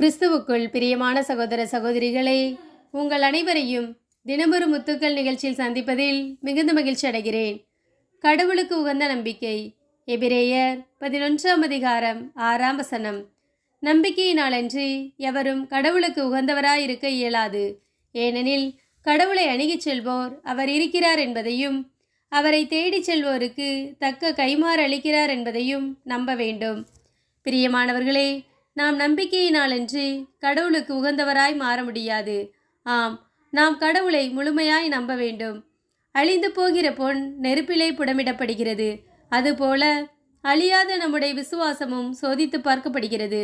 கிறிஸ்துவுக்குள் பிரியமான சகோதர சகோதரிகளே உங்கள் அனைவரையும் தினமொரு முத்துக்கள் நிகழ்ச்சியில் சந்திப்பதில் மிகுந்த மகிழ்ச்சி அடைகிறேன். கடவுளுக்கு உகந்த நம்பிக்கை. எபிரேயர் பதினொன்றாம் அதிகாரம் ஆறாம் வசனம். நம்பிக்கையினாலன்றி எவரும் கடவுளுக்கு உகந்தவராயிருக்க இயலாது. ஏனெனில் கடவுளை அணுகிச் செல்வோர் அவர் இருக்கிறார் என்பதையும் அவரை தேடிச் செல்வோருக்கு தக்க கைமாறு அளிக்கிறார் என்பதையும் நம்ப வேண்டும். பிரியமானவர்களே நாம் நம்பிக்கையினாலன்றி கடவுளுக்கு உகந்தவராய் மாற முடியாது. ஆம் நாம் கடவுளை முழுமையாய் நம்ப வேண்டும். அழிந்து போகிற பொன் நெருப்பிலே புடமிடப்படுகிறது. அதுபோல அழியாத நம்முடைய விசுவாசமும் சோதித்து பார்க்கப்படுகிறது.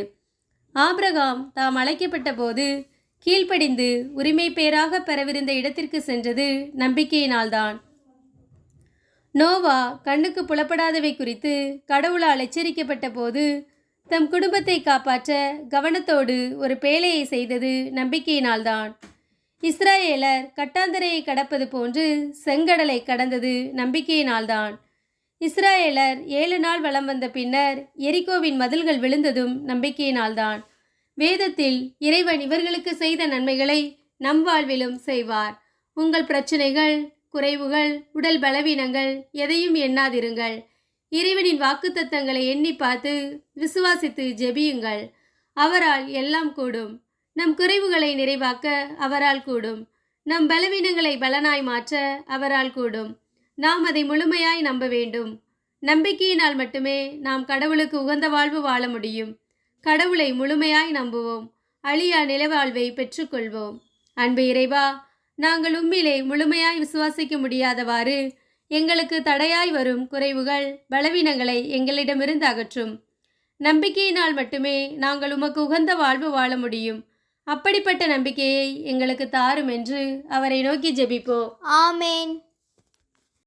ஆபிரகாம் தாம் அழைக்கப்பட்ட போது கீழ்ப்படிந்து உரிமை பேராக பெறவிருந்த இடத்திற்கு சென்றது நம்பிக்கையினால்தான். நோவா கண்ணுக்கு புலப்படாதவை குறித்து கடவுளால் எச்சரிக்கப்பட்ட போது தம் குடும்பத்தை காப்பாற்ற கவனத்தோடு ஒரு பேழையை செய்தது நம்பிக்கையினால்தான். இஸ்ராயேலர் கட்டாந்தரையை கடப்பது போன்று செங்கடலை கடந்தது நம்பிக்கையினால்தான். இஸ்ராயேலர் ஏழு நாள் வலம் வந்த பின்னர் எரிகோவின் மதில்கள் விழுந்ததும் நம்பிக்கையினால்தான். வேதத்தில் இறைவன் இவர்களுக்கு செய்த நன்மைகளை நம் வாழ்விலும் செய்வார். உங்கள் பிரச்சனைகள் குறைவுகள் உடல் பலவீனங்கள் எதையும் எண்ணாதிருங்கள். இறைவனின் வாக்குத்தத்தங்களை எண்ணி பார்த்து விசுவாசித்து ஜெபியுங்கள். அவரால் எல்லாம் கூடும். நம் குறைவுகளை நிறைவாக்க அவரால் கூடும். நம் பலவீனங்களை பலனாய் மாற்ற அவரால் கூடும். நாம் அதை முழுமையாய் நம்ப வேண்டும். நம்பிக்கையினால் மட்டுமே நாம் கடவுளுக்கு உகந்த வாழ்வு வாழ முடியும். கடவுளை முழுமையாய் நம்புவோம். அழியா நிலவாழ்வை பெற்றுக்கொள்வோம். அன்பு இறைவா நாங்கள் உண்மையிலே முழுமையாய் விசுவாசிக்க முடியாதவாறு எங்களுக்கு தடையாய் வரும் குறைவுகள் பலவீனங்களை எங்களிடமிருந்து அகற்றும். நம்பிக்கையினால் மட்டுமே நாங்கள் உமக்கு உகந்த வாழ்வு வாழ முடியும். அப்படிப்பட்ட நம்பிக்கையை எங்களுக்கு தாரும் என்று அவரை நோக்கி ஜெபிப்போம். ஆமேன்.